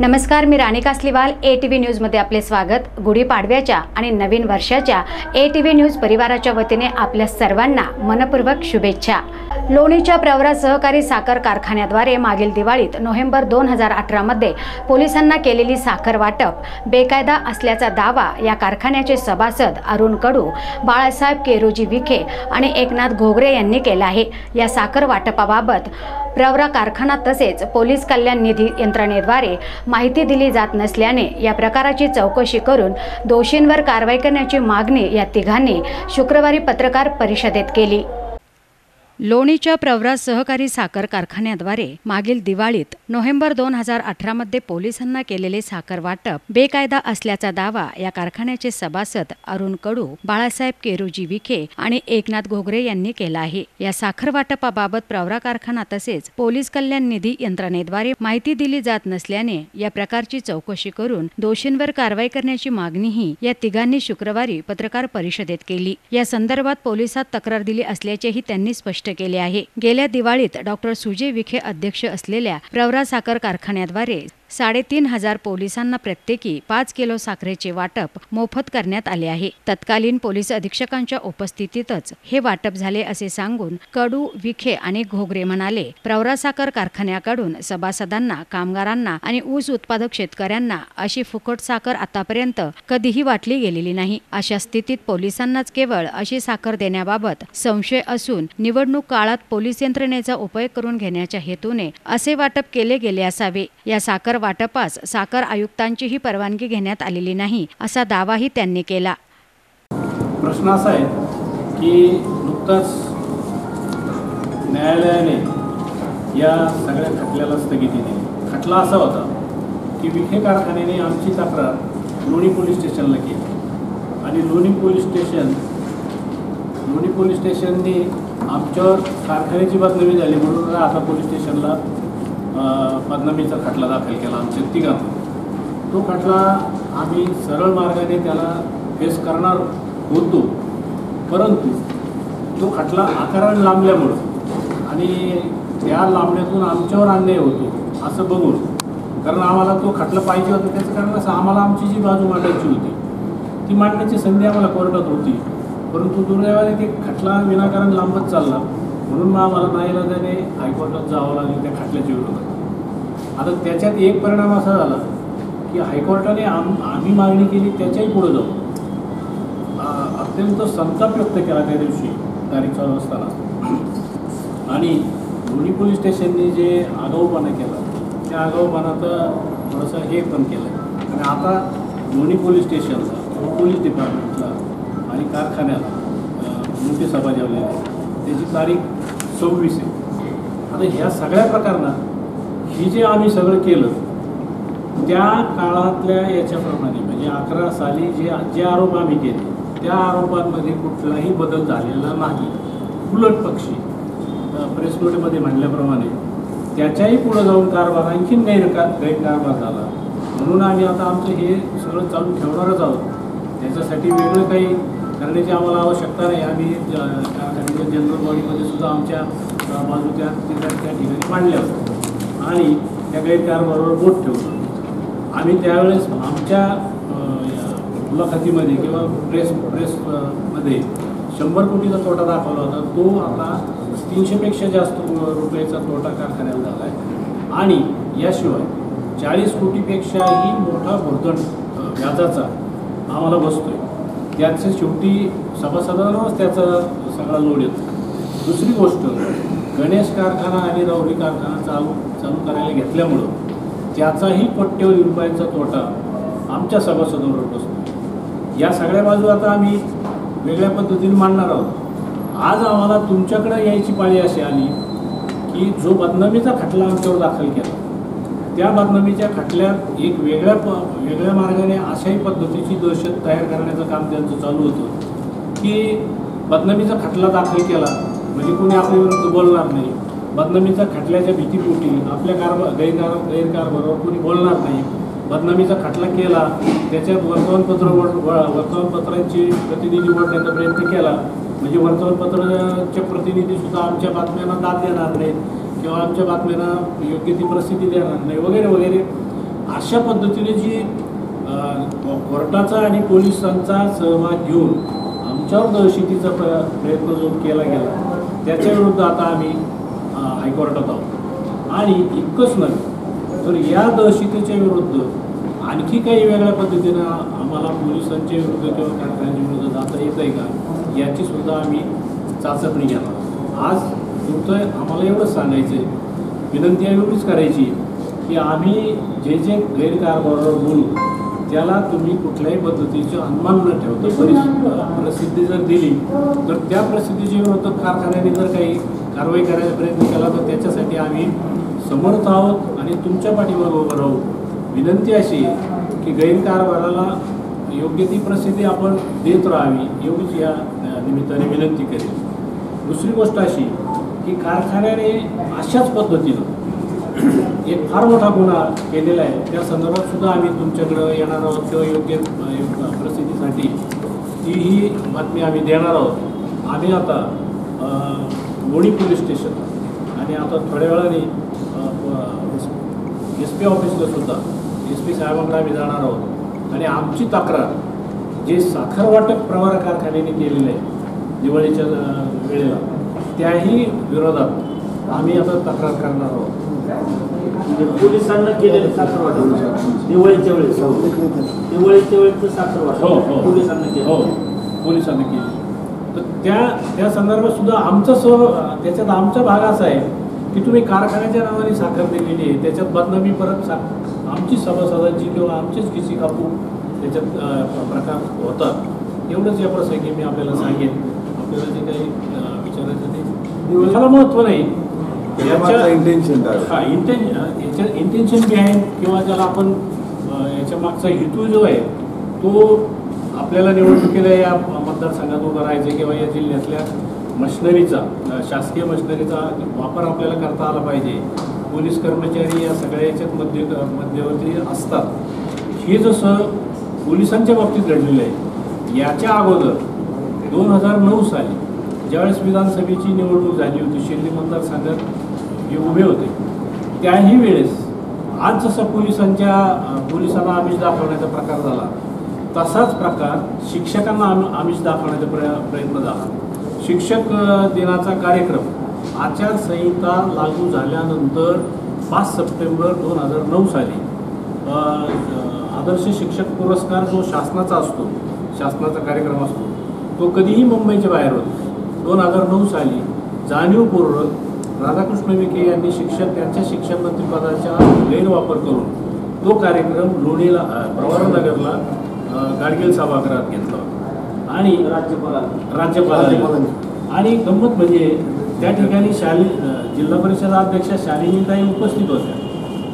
नमस्कार मी Rani Kasliwal A T V न्यूजमध्ये आपले स्वागत. गुढीपाडव्याच्या आणि नवीन वर्षाच्या ए टी व्ही न्यूज परिवाराच्या वतीने आपल्या सर्वांना मनपूर्वक शुभेच्छा. लोणीच्या प्रवरा सहकारी साखर कारखान्याद्वारे मागील दिवाळीत नोव्हेंबर दोन हजार अठरामध्ये पोलिसांना केलेली साखर वाटप बेकायदा असल्याचा दावा या कारखान्याचे सभासद अरुण कडू बाळासाहेब केरोजी विखे आणि एकनाथ घोगरे यांनी केला आहे. या साखर वाटपाबाबत प्रवरा कारखाना तसेच पोलीस कल्याण निधी यंत्रणेद्वारे माहिती दिली जात नसल्याने या प्रकाराची चौकशी करून दोषींवर कारवाई करण्याची मागणी या तिघांनी शुक्रवारी पत्रकार परिषदेत केली. लोणीच्या प्रवरा सहकारी साखर कारखान्याद्वारे मागील दिवाळीत नोव्हेंबर दोन हजार अठरामध्ये पोलिसांना केलेले साखर वाटप बेकायदा असल्याचा दावा या कारखान्याचे सभासद अरुण कडू बाळासाहेब केरुजी विखे आणि एकनाथ घोगरे यांनी केला आहे. या साखर वाटपाबाबत प्रवरा कारखाना तसेच पोलीस कल्याण निधी यंत्रणेद्वारे माहिती दिली जात नसल्याने या प्रकारची चौकशी करून दोषींवर कारवाई करण्याची मागणीही या तिघांनी शुक्रवारी पत्रकार परिषदेत केली. या संदर्भात पोलिसात तक्रार दिली असल्याचेही त्यांनी स्पष्ट केले आहे. गेल्या दिवाळीत डॉक्टर सुजय विखे अध्यक्ष असलेल्या प्रवरा साखर कारखान्याद्वारे साडेतीन हजार पोलिसांना प्रत्येकी पाच किलो साखरेचे वाटप मोफत करण्यात आले आहे. तत्कालीन पोलीस अधीक्षकांच्या उपस्थितीतच हे वाटप झाले असे सांगून कडू विखे आणि घोगरे म्हणाले प्रवरा साखर कारखान्याकडून सभासदांना कामगारांना आणि ऊस उत्पादक शेतकऱ्यांना अशी फुकट साखर आतापर्यंत कधीही वाटली गेलेली नाही. अशा स्थितीत पोलिसांनाच केवळ अशी साखर देण्याबाबत संशय असून निवडणूक काळात पोलीस यंत्रणेचा उपयोग करून घेण्याच्या हेतूने असे वाटप केले गेले असावे. या साखर वाटपास साखर आयुक्तांचीही परवानगी घेण्यात आलेली नाही असा दावाही त्यांनी केला. प्रश्न असा आहे की नुकताच न्यायालयाने या सगळ्या खटल्याला स्थगिती दिली. खटला असा होता की विखे कारखान्याने आमची तक्रार लोणी पोलीस स्टेशनला केली. आणि Loni police station Loni police स्टेशनने आमच्यावर कारखान्याची बदनामी झाली म्हणून आता पोलीस स्टेशनला बदनामीचा खटला दाखल केला आमच्या तिघांना. तो खटला आम्ही सरळ मार्गाने त्याला फेस करणार होतो. परंतु तो खटला आकाराने लांबल्यामुळं आणि त्या लांबण्यातून आमच्यावर अन्याय होतो असं बघून. कारण आम्हाला तो खटला पाहिजे होता त्याचं कारण असं आम्हाला आमची जी बाजू मांडायची होती ती मांडण्याची संधी आम्हाला कोर्टात होती. परंतु दुर्दैवाने ते खटला विनाकारण लांबत चालला. म्हणून मग आम्हाला नाईलाजाने हायकोर्टात जावं लागलं त्या खटल्याच्या विरोधात. आता त्याच्यात एक परिणाम असा झाला की हायकोर्टाने आम आम्ही मागणी केली त्याच्याही पुढे जाऊ अत्यंत संताप व्यक्त केला त्या दिवशी तारीख चालू असताना. आणि दोन्ही पोलीस स्टेशनने जे आगाऊपणा केला त्या आगाऊपणाचं थोडंसं हे पण केलं. आणि आता दोन्ही पोलीस स्टेशनला पोलीस डिपार्टमेंटला आणि कारखान्याला मोठी सभा बजावलेली त्याची तारीख सव्वीस आहे. आता ह्या सगळ्या प्रकरणात हे जे आम्ही सगळं केलं त्या काळातल्या याच्याप्रमाणे म्हणजे अकरा साली जे जे आरोप आम्ही केले त्या आरोपांमध्ये कुठलाही बदल झालेला नाही. उलट पक्षी प्रेस नोटमध्ये म्हणल्याप्रमाणे त्याच्याही पुढं जाऊन कारभार आणखीन गैरकार गैरकारभार झाला. म्हणून आम्ही आता आमचं हे सगळं चालू ठेवणारच आहोत. त्याच्यासाठी वेगळं काही करण्याची आम्हाला आवश्यकता नाही. आम्ही ज- जनरल बॉडीमध्ये सुद्धा आमच्या बाजूच्या त्या ठिकाणी मांडल्या होत्या आणि त्या त्याबरोबर बोट ठेवतो आम्ही त्यावेळेस आमच्या मुलाखतीमध्ये किंवा प्रेस प्रेस मध्ये शंभर कोटीचा तोटा दाखवला होता. तो आता तीनशेपेक्षा जास्त रुपयाचा तोटा कारखान्याला झाला आहे आणि याशिवाय चाळीस कोटीपेक्षाही मोठा भोर्दंड व्याजाचा आम्हाला बसतोय. त्याचं शेवटी सभासदांवरच त्याचा सगळा लोड येतो. दुसरी गोष्ट गणेश कारखाना आणि रावरी कारखाना चालू चालू करायला घेतल्यामुळं त्याचाही कोट्यवधी रुपयांचा तोटा आमच्या सभासदांवर बसतो. या सगळ्या बाजू आता आम्ही वेगळ्या पद्धतीने मांडणार आहोत. आज आम्हाला तुमच्याकडे यायची पाळी अशी आली की जो बदनामीचा खटला आमच्यावर दाखल केला त्या बदनामीच्या खटल्यात एक वेगळ्या प वेगळ्या मार्गाने अशाही पद्धतीची दहशत तयार करण्याचं काम त्यांचं चालू होतं. की बदनामीचा खटला दाखल केला म्हणजे कोणी आपल्या विरुद्ध बोलणार नाही. बदनामीचा खटल्याच्या भीतीपोटी आपल्या कारभार गैरकार गैरकारभारावर कोणी बोलणार नाही. बदनामीचा खटला केला त्याच्यात वर्तमानपत्र व- वर्तमानपत्रांची प्रतिनिधी ओढण्याचा प्रयत्न केला म्हणजे वर्तमानपत्राच्या प्रतिनिधीसुद्धा आमच्या बातम्यांना दाद देणार नाहीत. किंवा आमच्या बातम्यांना योग्य ती प्रसिद्धी देणार नाही वगैरे वगैरे. अशा पद्धतीने जी कोर्टाचा आणि पोलिसांचा सहभाग घेऊन आमच्यावर दहशतीचा प्र प्रयत्न जो केला गेला त्याच्या विरुद्ध आता आम्ही हायकोर्टात आहोत. आणि इतकंच नाही तर या दहशतीच्या विरुद्ध आणखी काही वेगळ्या पद्धतीनं आम्हाला पोलिसांच्या विरुद्ध किंवा कारखान्यांच्या विरुद्ध जाता येत आहे का याची सुद्धा आम्ही चाचपणी घेणार आज फक्त आम्हाला एवढंच सांगायचं आहे विनंती एवढीच करायची की आम्ही जे जे गैरकारभारावर बोलू त्याला तुम्ही कुठल्याही पद्धतीचे अनुमान न ठेवता प्रसिद्धी जर दिली तर त्या प्रसिद्धीच्या विरुद्ध कारखान्याने जर काही कारवाई करायचा प्रयत्न केला तर त्याच्यासाठी आम्ही समर्थ आहोत आणि तुमच्या पाठीमागे उभं राहू. विनंती अशी आहे की गैरकारभाराला योग्य ती प्रसिद्धी आपण देत राहावी एवढीच या निमित्ताने विनंती करेल दुसरी गोष्ट अशी की कारखान्याने अशाच पद्धतीनं एक फार मोठा गुन्हा केलेला आहे. त्या संदर्भात सुद्धा आम्ही तुमच्याकडं येणार आहोत किंवा योग्य प्रसिद्धीसाठी प्रसिद्धीसाठी तीही बातमी आम्ही देणार आहोत. आम्ही आता लोणी पोलीस स्टेशन आणि आता थोड्या वेळाने एस पी ऑफिसला सुद्धा एस पी साहेबांकडे आम्ही जाणार आहोत. आणि आमची तक्रार जे साखर वाटप प्रवार कारखान्याने केलेलं आहे दिवाळीच्या वेळेला त्याही विरोधात आम्ही आता तक्रार करणार आहोत. म्हणजे पोलिसांना केलेलं साखर वाटप. दिवाळीच्या वेळेस दिवाळीच्या वेळेस साखर हो वाटप. हो पोलिसांना हो केलं पोलिसांनी केली तर त्या त्या संदर्भात सुद्धा आमचं सह त्याच्यात आमचा भाग असा आहे की तुम्ही कारखान्याच्या नावाने साखर दिलेली आहे. त्याच्यात बदनामी परत सा आमची सभासदांची किंवा आमचीच किसी कापू त्याच्यात प्रकार होतात. एवढंच या प्रसंगी मी आपल्याला सांगेन. आपल्याला जे काही विचारायचं ते ह्याला महत्त्व नाही. इंटेन्शन हा इंटेन याच्या इंटेन्शन बिहाइंड किंवा ज्याला आपण याच्या मागचा हेतू जो आहे तो आपल्याला निवडणुकीला या मतदारसंघात उभं राहायचं किंवा या जिल्ह्यातल्या मशिनरीचा शासकीय मशिनरीचा वापर आपल्याला करता आला पाहिजे. पोलीस कर्मचारी या सगळ्या याच्यात मध्य मध्यवर्ती असतात. हे जसं पोलिसांच्या बाबतीत घडलेलं आहे याच्या अगोदर दोन हजार नऊ साली ज्यावेळेस विधानसभेची निवडणूक झाली होती शिर्डी मतदारसंघात जे उभे होते त्याही वेळेस आज जसा पोलिसांच्या पोलिसांना आमिष दाखवण्याचा प्रकार झाला तसाच प्रकार शिक्षकांना आम आमिष दाखवण्याचा प्र प्रयत्न झाला. शिक्षक दिनाचा कार्यक्रम आचारसंहिता लागू झाल्यानंतर पाच सप्टेंबर दोन हजार नऊ साली आदर्श शिक्षक पुरस्कार जो शासनाचा असतो शासनाचा कार्यक्रम असतो तो कधीही मुंबईच्या बाहेर होतो दोन हजार नऊ साली जाणीवपूर्वक राधाकृष्ण विखे यांनी शिक्षक त्यांच्या शिक्षण मंत्रिपदाचा गैरवापर करून तो कार्यक्रम लोणीला प्रवरानगरला अ, गाडगीळ सभागृहात घेतला होता. आणि राज्यपालांना. राज्यपालांनी. आणि गंमत म्हणजे त्या ठिकाणी शाली जिल्हा परिषद अध्यक्षा शालिनीताई उपस्थित होत्या.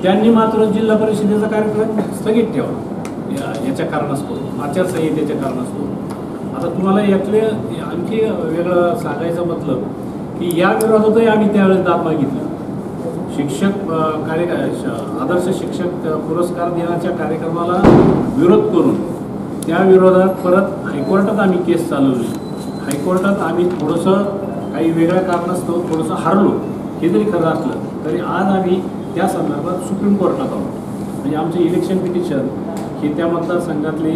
त्यांनी मात्र जिल्हा परिषदेचा कार्यक्रम स्थगित ठेवला. या- याच्या कारणास्तव आचारसंहितेच्या कारणास्तव. आता तुम्हाला यातले आणखी वेगळं सांगायचं मतलब की या विरोधातही आम्ही त्यावेळेस दाद मागितली. शिक्षक कार्य श- आदर्श शिक्षक पुरस्कार देण्याच्या कार्यक्रमाला विरोध करून त्या विरोधात परत हायकोर्टात आम्ही केस चालवली. हायकोर्टात आम्ही थोडंसं काही वेगळ्या कारणास्तव थोडंसं हारलो हे जरी खरं असलं तरी आज आम्ही त्या संदर्भात सुप्रीम कोर्टात आहोत. म्हणजे आमचे इलेक्शन पिटिशन हे त्या मतदारसंघातले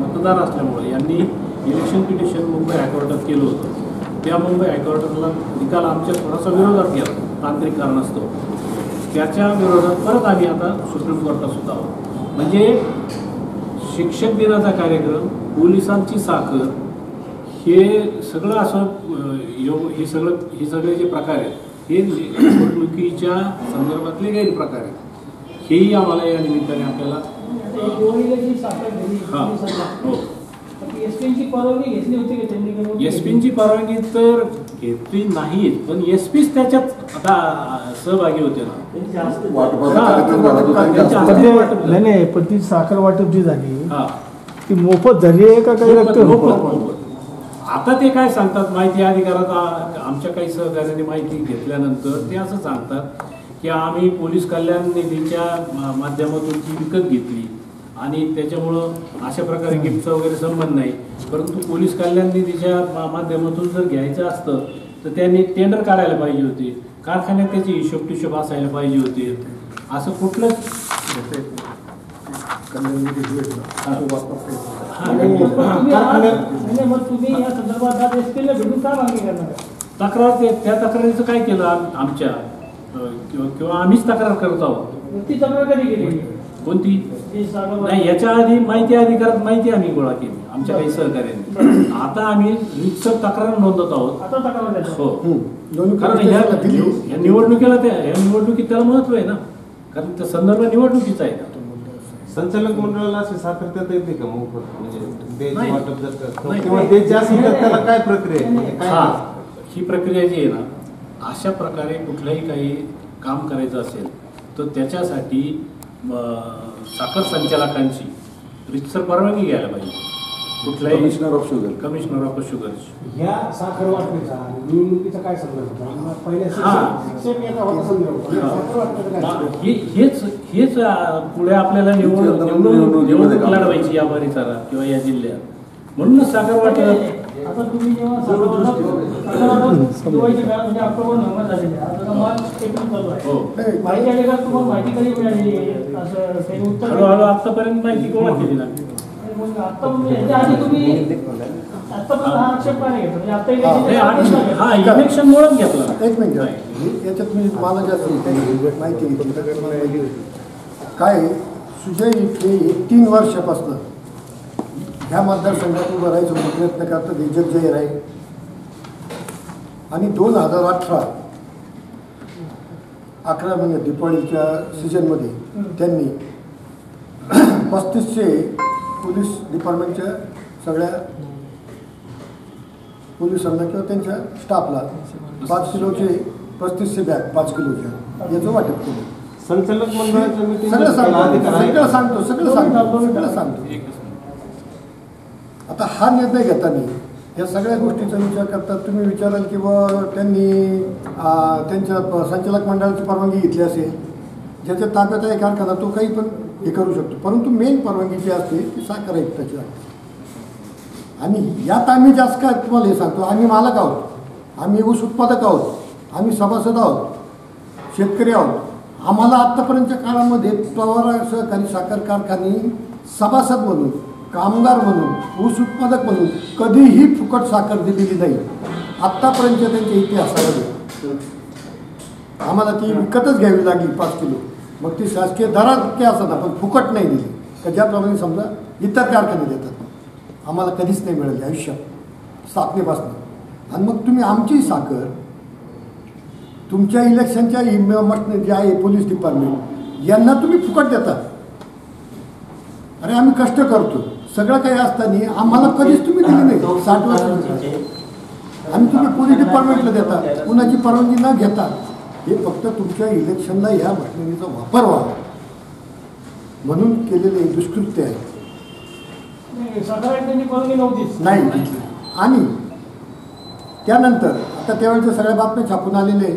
मतदार असल्यामुळे यांनी इलेक्शन पिटिशन मुंबई हायकोर्टात केलं होतं. त्या मुंबई हायकोर्टाला निकाल आमच्या थोडासा विरोधात गेला. तांत्रिक कारणास्तव. त्याच्या विरोधात परत आम्ही आता सुप्रीम कोर्टात सुद्धा आहोत. म्हणजे शिक्षक दिनाचा कार्यक्रम पोलिसांची साखर हे सगळं असं हे सगळं हे सगळे जे प्रकार आहेत हे निवडणुकीच्या संदर्भातले गैरप्रकार आहेत. हेही आम्हाला या निमित्ताने आपल्याला हां हो. एसपीची परवानगी घेतली होती का त्यांनी? परवानगी तर घेतली नाहीच पण एस पीच त्याच्यात आता सहभागी होते ना. नाही नाही पण ती साखर वाटप जी झाली हा. ती मोफत झाली आहे का काही मोफत-. आता ते काय सांगतात माहिती अधिकारात आमच्या काही सहकार्याने माहिती घेतल्यानंतर ते असं सांगतात की आम्ही पोलीस कल्याण निधीच्या माध्यमातून ती विकत घेतली. आणि त्याच्यामुळं अशा प्रकारे गिफ्टचा वगैरे संबंध नाही. परंतु पोलीस कल्याण निधीच्या माध्यमातून जर घ्यायचं असतं तर त्यांनी टेंडर काढायला पाहिजे होते. कारखान्यात त्याची हिशोब टिशोब असायला पाहिजे होते. असं कुठलंच? तक्रार ते त्या तक्रारीचं काय केलं आम- आमच्या? किंवा आम्हीच तक्रार करत आहोत. ती तक्रार कधी केली? कोणती? नाही याच्या आधी माहिती अधिकारात माहिती आम्ही गोळा केली आमच्या काही सहकार्याने. आता आम्ही रितसर तक्रार नोंदवत आहोत. आता तक्रार द्यायची. हो. कारण ह्या ह्या निवडणुकीला त्या ह्या निवडणुकीत त्याला महत्त्व आहे ना. कारण त्या संदर्भ निवडणुकीचा आहे ना संचालक मंडळाला असे सातत्यात येते का मोफत म्हणजे त्याला काय प्रक्रिया म्हणजे हा काय? ही. प्रक्रिया जी आहे ना अशा प्रकारे कुठलंही काही काम करायचं असेल तर त्याच्यासाठी म, साखर संचालकांची. रितसर परवानगी घ्यायला पाहिजे. कुठल्याही commissioner of sugar commissioner of sugar या साखर वाटणीचा निवडणुकीचा काय संदर्भ हेच हेच पुढे आपल्याला निवडणूक निवडणूक. लढवायची या परिसरात किंवा या जिल्ह्यात. म्हणूनच साखर वाटप आता तुम्ही जेव्हा दिवाळीच्या काळात म्हणजे ऑक्टोबर नोव्हेंबर झालेले आहे. आता मार्च एप्रिल चालू आहे. हो. माहिती आली का? तुम्हाला माहिती कधी मिळाली? असं काही उत्तर हळूहळू आतापर्यंत माहिती गोळा केली आता म्हणजे आधी तुम्ही हा म्हणजे आता हा घेतला. इलेक्शन मुळच घेतला. एक मिनिट. नाही. हे- याच्यात मी मला जास्त माहिती. काय आहे, सुजय इथे हे तीन वर्षापासून ह्या मतदारसंघात उभं राहायचं प्रयत्न करतात जग जाहीर आहे आणि दोन हजार अठरा अकरा महिने दिपावलीच्या सीझनमध्ये त्यांनी पस्तीसशे पोलीस डिपार्टमेंटच्या सगळ्या पोलिसांना किंवा त्यांच्या स्टाफला पाच किलोचे पस्तीसशे बॅग पाच किलोच्या याचं वाटप केलं. संचालक सगळं सांगतो सगळं? सांगतो सगळं सांगतो सगळं सांगतो. आता हा निर्णय घेताना या सगळ्या गोष्टीचा विचार करतात तुम्ही विचाराल की बुवा त्यांनी त्यांच्या संचालक मंडळाची परवानगी घेतली असेल ज्याच्या ताब्यात आहे कारखाना तो काही पण हे करू शकतो. परंतु मेन परवानगी जी असते ती साखर आयुक्ताची असते. आणि यात आम्ही जास्त काय तुम्हाला हे सांगतो आम्ही मालक आहोत. आम्ही ऊस उत्पादक आहोत. आम्ही सभासद आहोत. शेतकरी आहोत. आम्हाला आत्तापर्यंतच्या काळामध्ये पवार सहकारी साखर कारखाने सभासद म्हणून कामगार म्हणून ऊस उत्पादक म्हणून कधीही फुकट साखर दिलेली नाही. आत्तापर्यंतच्या त्यांच्या इतिहासामध्ये आम्हाला ती विकतच घ्यावी लागली पाच किलो. मग ती शासकीय दरात ते असताना पण फुकट नाही दिली. का ज्याप्रमाणे समजा इतर कारखाने देतात. आम्हाला कधीच नाही मिळाली आयुष्यात स्थापनेपासून आणि मग तुम्ही आमची साखर तुमच्या इलेक्शनच्या मशनरी जे आहे पोलीस डिपार्टमेंट यांना तुम्ही फुकट देता. अरे आम्ही कष्ट करतो. सगळं काही असताना आम्हाला कधीच तुम्ही दिली नाही. साठ वर्ष आणि तुम्ही पोलीस डिपार्टमेंटला देता? कुणाची परवानगी न घेता? हे फक्त तुमच्या इलेक्शनला ह्या मशिनरीचा वापर व्हावा. म्हणून केलेले दुष्कृत्य आहे. नाही, आणि त्यानंतर आता त्यावेळेच्या सगळ्या बातम्या छापून आलेले.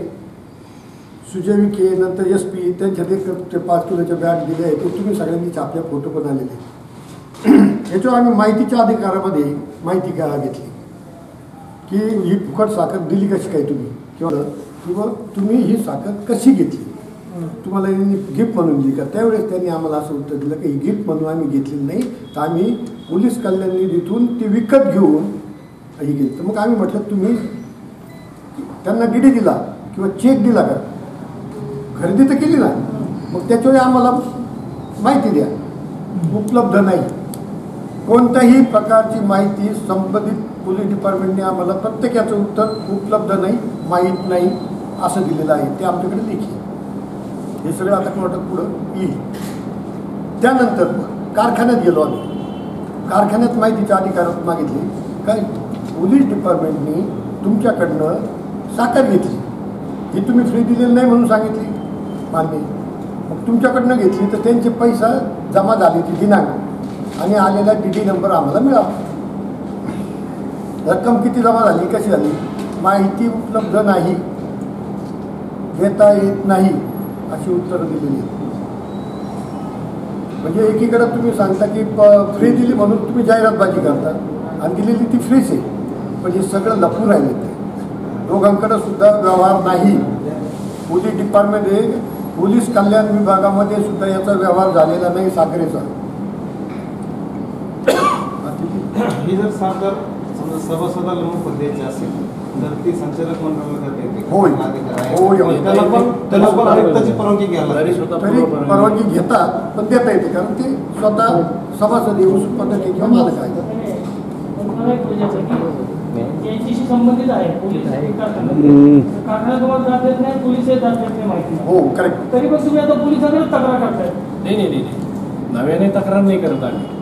सुजय विखे नंतर एस पी त्यांच्यात एक ते पाच किलोच्या बॅग दिले आहे ते तुम्ही सगळ्यांनी छापल्या फोटो पण आलेले. याच्यावर आम्ही माहितीच्या अधिकारामध्ये माहिती का घेतली. की ही फुकट साखर दिली कशी काय तुम्ही? किंवा किंवा तुम्ही ही साखर कशी घेतली? तुम्हाला यांनी गिफ्ट म्हणून दिली का? त्यावेळेस त्यांनी आम्हाला असं उत्तर दिलं की ही गिफ्ट म्हणून आम्ही घेतलेली नाही. तर आम्ही पोलीस कल्याण निधीतून ती विकत घेऊन ही गेली तर मग आम्ही म्हटलं तुम्ही त्यांना डीडी दिला किंवा चेक दिला का? खरेदी तर केली ना. मग त्याच्यावर आम्हाला माहिती द्या. उपलब्ध नाही. कोणत्याही प्रकारची माहिती संबंधित पोलीस डिपार्टमेंटने आम्हाला प्रत्येकाचं उत्तर उपलब्ध नाही माहीत नाही असं दिलेलं आहे. ते आमच्याकडे लेखी. हे सगळं आता वाटत पुढं येईल. त्यानंतर कारखान्यात गेलो आम्ही. कारखान्यात माहितीच्या अधिकारात मागितली. काय? पोलीस डिपार्टमेंटनी तुमच्याकडनं साखर घेतली. ही तुम्ही फ्री दिलेली नाही म्हणून सांगितली. मान्य मग तुमच्याकडनं घेतली तर त्यांचे पैसा जमा झाले ती दिनांक. आणि आलेला डी डी नंबर आम्हाला मिळाला. रक्कम किती जमा झाली कशी झाली? माहिती उपलब्ध नाही. घेता येत नाही अशी उत्तरं दिलेली आहेत. म्हणजे एकीकडे तुम्ही सांगता की फ्री दिली म्हणून तुम्ही जाहिरातबाजी करता आणि दिलेली ती फ्रीच आहे. म्हणजे सगळं लपून राहिले ते. दोघांकडे सुद्धा व्यवहार नाही. पोलीस डिपार्टमेंट हे पोलीस कल्याण विभागामध्ये सुद्धा याचा व्यवहार झालेला नाही साखरेचा ही जर साखर समजा सभासदाला मोफत द्यायची असेल तर ती संचालक मंडळाला देता येते होय. अधिकार आहे. होय, होय. त्याला पण त्याला पण आयुक्ताची परवानगी घ्यायला लागते. तरी परवानगी घेतात पण देता येते कारण ते स्वतः सभासद येऊ पद्धती किंवा मालक आहे पण मला एक विचारायचं की याच्याशी संबंधित आहे पोलीस कारखाना कारखाना तुम्हाला जात देत नाही पोलीस हे जात देत नाही माहिती. हो करेक्ट तरी पण तुम्ही आता पोलिसांकडे तक्रार करताय नाही नाही नाही नाही. नव्याने तक्रार नाही करत आम्ही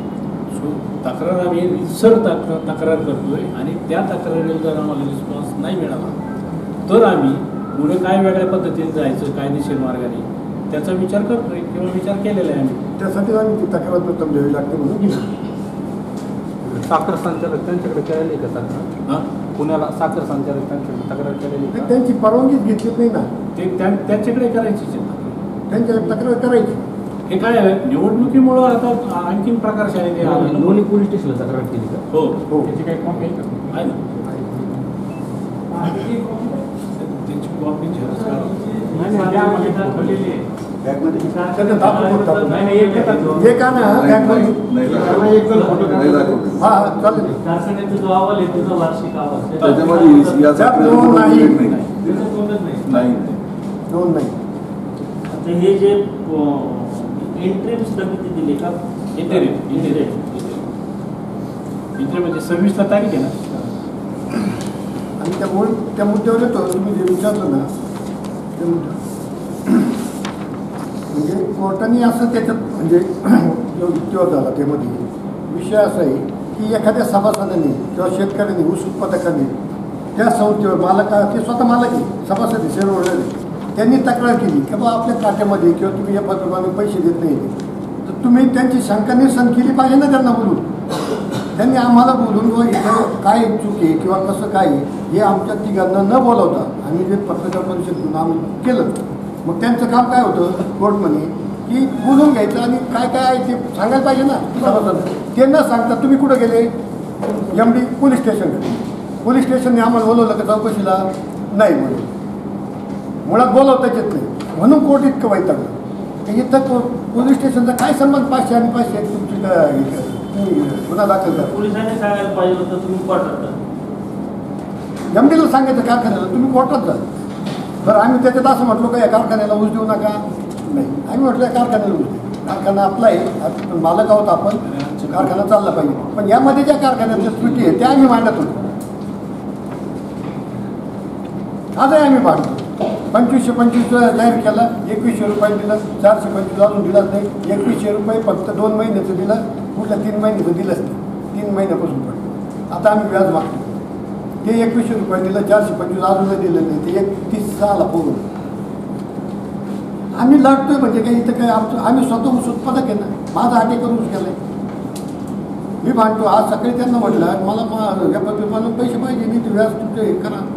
तक्रार आम्ही सर तक्रार तक्रार करतोय आणि त्या तक्रारीला जर आम्हाला रिस्पॉन्स नाही मिळाला. तर आम्ही पुढे काय वेगळ्या पद्धतीने जायचं कायदेशीर मार्गाने त्याचा विचार करतोय किंवा विचार केलेला आहे आम्ही. त्यासाठी आम्ही ती तक्रार प्रथम द्यावी लागते म्हणून साखर संचालक त्यांच्याकडे केलेली का तक्रार? हां? पुण्याला साखर संचालक त्यांच्याकडे तक्रार केलेली त्यांची परवानगीच घेतली नाही ना. ते त्या त्यांच्याकडे करायची चिंता त्यांच्याकडे तक्रार करायची. हे काय निवडणुकीमुळं आता आणखीन प्रकार शाळेने आला दोन्ही पोलीस स्टेशनला तक्रार केली का? हो. हो. त्याची काही कॉपी आहे ना. त्यांची कॉपी. हे का ना बँकमध्ये त्याला एक जण फोटो काढला. हा हा चालेल. ना. कारखान्याचा जो अहवाल आहे तुझा वार्षिक अहवाल. त्याच्यामध्ये याचा त्यात नोंद नाही. नाही. नाही दोन नाही. आता हे जे एंट्री स्थगिती दिली का? इंटेरियर इंटेरियर इंटेरियर म्हणजे सव्वीसला तारीख आहे ना? आणि त्यामुळे त्या मुद्द्यावर येतो. तुम्ही जे विचारलं ना ते मुद्दा. म्हणजे कोर्टाने असं त्याच्यात म्हणजे जो युक्तिवाद झाला त्यामध्ये विषय असा आहे की एखाद्या सभासदाने किंवा शेतकऱ्यांनी ऊस उत्पादकांनी त्या संस्थेवर मालका ते स्वतः मालक आहे. सभासद आहे शेअर त्यांनी तक्रार केली की बाबा आपल्या खात्यामध्ये किंवा तुम्ही या पद्धतीने पैसे देत नाही. तर तुम्ही त्यांची शंका निरसन केली पाहिजे ना त्यांना बोलून. त्यांनी आम्हाला बोलून व इथं काय चूक आहे किंवा कसं काय आहे हे आमच्या तिघांना न बोलवता आणि जे पत्रकार परिषद घेऊन आम्ही केलं. मग त्यांचं काम काय होतं? कोर्टमध्ये की बोलून घ्यायचं आणि काय काय आहे ते सांगायला पाहिजे ना. ते न सांगता तुम्ही कुठं गेले? एम डी पोलीस स्टेशनकडे. पोलीस स्टेशनने आम्हाला बोलवलं का चौकशीला? नाही म्हणून. मुळात बोलवताच येत नाही. म्हणून कोर्ट इतकं वैतागलं इथं को- पोलीस स्टेशनचा काय संबंध पाचशे आणि पाचशे तुमची गुन्हा दाखल करा. पोलिसांनी सांगायला पाहिजे होतं तुम्ही कोर्टात जा. एमडीला सांगायचं कारखान्याला तुम्ही कोर्टात जा. बरं आम्ही त्याच्यात असं म्हटलो का या कारखान्याला ऊस देऊ नका? नाही. आम्ही म्हटलं या कारखान्याला ऊस दे कारखाना आपला आहे मालक आहोत आपण कारखाना चालला पाहिजे. पण यामध्ये ज्या कारखान्याच्या त्रुटी आहे त्या आम्ही मांडत होतो. आजही आम्ही मांडतो. पंचवीसशे पंचवीस जाहीर केला एकवीसशे रुपये दिलं चारशे पंचवीस अजून दिलाच नाही. एकवीसशे रुपये फक्त दोन महिन्याचं दिलं पुढल्या तीन महिन्याचं दिलंच नाही. तीन महिन्यापासून पडलं आता आम्ही व्याज मागतो. ते एकवीसशे रुपये दिलं चारशे पंचवीस अजूनही दिलं नाही. ते एक तीस सहाला पोहून. आम्ही लागतोय म्हणजे काही इथं काय आमचं आम्ही स्वतः उत्पादक आहे ना. माझा आटे करूनच ऊस आहे मी मांडतो आज सकाळी त्यांना म्हटलं मला मा- या पद्धतीने पैसे पाहिजे नाही ते व्याज तुमचं हे करा.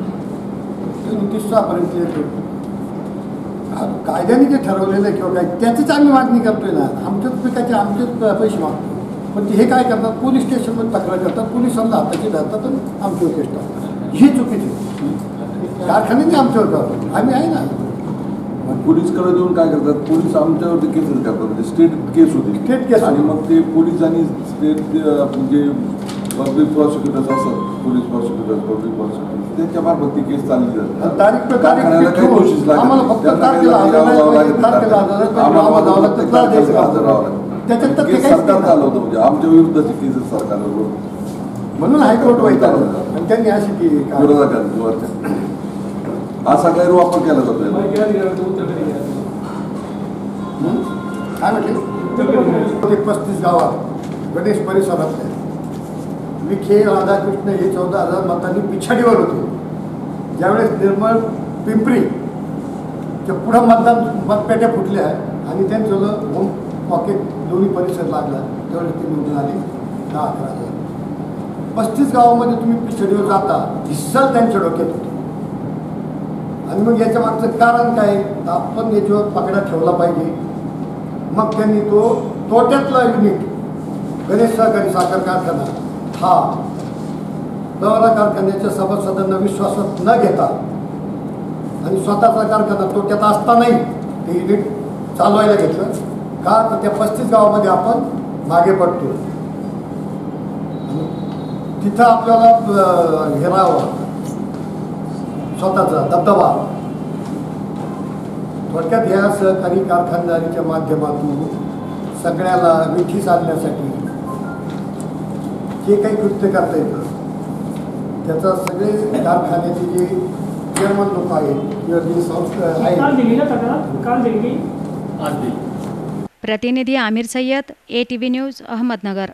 ते तीस सहापर्यंत क्लिअर करतो आ- कायद्याने जे ठरवलेलं आहे किंवा काय त्याचीच आम्ही मागणी करतोय ना. आमच्याच पिकाचे आमचेच पैसे मागतो. पण ते हे काय करतात? पोलीस स्टेशनमध्ये तक्रार करतात. पोलिसांना हाताची धरतात आणि आमच्यावर केस टाकतात ही चुकीची. कारखान्याने आमच्यावर करतात आम्ही आहे ना. पोलीसकडे देऊन काय करतात? पोलीस आमच्यावरती केसेस करतात. म्हणजे स्टेट केस होती. State case आणि. मग ते पोलीस आणि स्टेट म्हणजे पब्लिक प्रॉसिक्युटर्स असतात पोलीस प्रॉसिक्युटर्स पब्लिक प्रॉसिक्युटर्स त्यांच्या मार्फत ती केस चालली आणि जाते तारीख पे तारीख आम्हाला. फक्त तारखेला हजर. हजर राहावं लागतं. त्याच्यात तर केस सरकार. चालवतं म्हणजे आमच्या विरुद्धची केसेस सरकारवर म्हणून हायकोर्ट वैतागलं आणि त्यांनी अशी केली का- असा गैरवापर केला जातो? काय म्हटले? पस्तीस गावात गणेश परिसरातले. विखे राधाकृष्ण हे चौदा हजार मतांनी पिछाडीवर होते. ज्यावेळेस निर्मळ पिंपरी त्या पुढं मतदान मतपेट्या फुटल्या आणि त्यांचं होम पॉकेट दोन्ही परिसर लागला त्यावेळेस ते निवडून आले दहा अकरा हजार. पस्तीस गावामध्ये तुम्ही पिछाडीवर जाता हिस्साल त्यांच्या डोक्यात होतो. आणि मग याच्या मागचं कारण काय? आपण याच्यावर पकडा ठेवला पाहिजे. मग त्यांनी तो तोट्यातला युनिट गणेश सहकारी साखर कारखाना हा दवाला कारखान्याच्या सभासदांना विश्वासात न घेता आणि स्वतःचा कारखाना तोट्यात असतानाही ते युनिट चालवायला घेतलं. का? तर त्या पस्तीस गावामध्ये आपण मागे पडतो तिथं आपल्याला अं, हे राहावं. स्वतःचा दबदबा. थोडक्यात ह्या सहकारी कारखानदारीच्या माध्यमातून सगळ्याला विठी आणण्यासाठी जे काही कृत्य करता येतं त्याचा सगळे कारखान्याचे जे चेअरमन लोक आहेत किंवा जे संस्था प्रतिनिधी Aamir Sayyad A T V news Ahmednagar.